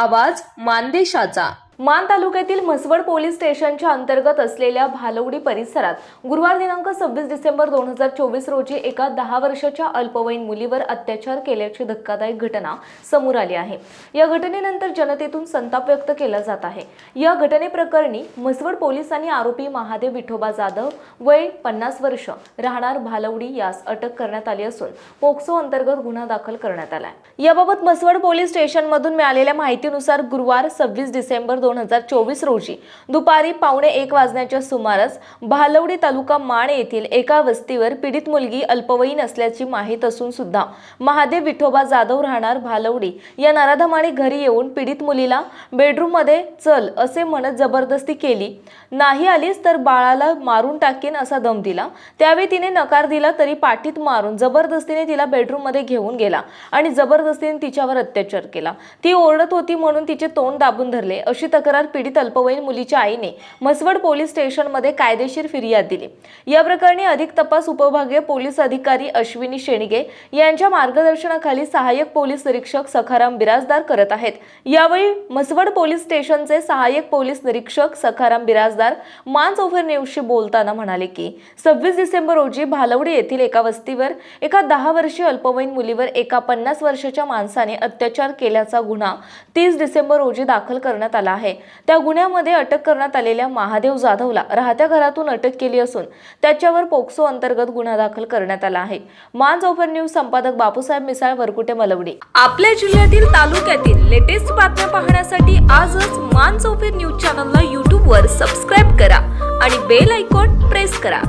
आवाज मानदेशाचा. मान तालुक्यातील म्हसवड पोलीस स्टेशनच्या अंतर्गत असलेल्या भालवडी परिसरात गुरुवार दिनांक सव्वीस डिसेंबर दोन हजार चोवीस रोजी एका दहा वर्षाच्या अल्पवयीन मुलीवर अत्याचार केल्याची धक्कादायक घटना समोर आली आहे. या घटनेनंतर जनतेतून संताप व्यक्त केला जात आहे. या घटनेप्रकरणी म्हसवड पोलिसांनी आरोपी महादेव विठोबा जाधव वय पन्नास वर्ष राहणार भालवडी यास अटक करण्यात आली असून पोक्सो अंतर्गत गुन्हा दाखल करण्यात आलाय. याबाबत म्हसवड पोलीस स्टेशनमधून मिळालेल्या माहितीनुसार गुरुवार सव्वीस डिसेंबर दोन हजार चोवीस रोजी. दुपारी पावणे एक वाजण्याच्या सुमारास भालवडी तालुका माण येथील एका वस्तीवर पीडित मुलगी अल्पवयीन असल्याची माहीत असून सुद्धा महादेव विठोबा जाधव राहणार भालवडी या नराधमाने घरी येऊन पीडित मुलीला बेडरूममध्ये चल असे म्हणत जबरदस्ती केली. नाही आलीस तर बाळाला मारून टाकेन असा दम दिला. त्यावेळी तिने नकार दिला तरी पाठीत मारून जबरदस्तीने तिला बेडरूममध्ये घेऊन गेला आणि जबरदस्तीने तिच्यावर अत्याचार केला. ती ओरडत होती म्हणून तिचे तोंड दाबून धरले. अशी तक्रार पीडित अल्पवयीन मुलीच्या आईने म्हसवड पोलीस स्टेशनमध्ये कायदेशीर फिर्याद दिली. या प्रकरणी अधिक तपास उपविभागीय पोलीस अधिकारी अश्विनी शेणगे यांच्या मार्गदर्शनाखाली सहाय्यक पोलीस निरीक्षक सखाराम बिराजदार करत आहेत. यावेळी म्हसवड पोलीस स्टेशनचे सहाय्यक पोलीस निरीक्षक सखाराम बिराजदार मान चौफर न्यूजशी बोलताना म्हणाले की सव्वीस डिसेंबर रोजी भालवडी येथील एका वस्तीवर एका दहा वर्षीय अल्पवयीन मुलीवर एका पन्नास वर्षाच्या माणसाने अत्याचार केल्याचा गुन्हा तीस डिसेंबर रोजी दाखल करण्यात आला आहे. आहे. त्या गुन्ह्यामध्ये अटक करण्यात आलेल्या महादेव जाधवला राहत्या घरातून अटक केली असून त्याच्यावर पोक्सो अंतर्गत गुन्हा दाखल करण्यात आला आहे. मान ओपन न्यूज संपादक बापूसाहेब मिसाळ वरकुटे मलवडी. आपल्या जिल्ह्यातील तालुक्यातील लेटेस्ट बातम्या पाहण्यासाठी आजच मान ओपन न्यूज चॅनलला यूट्यूबवर सबस्क्राईब करा आणि बेल आयकॉन प्रेस करा.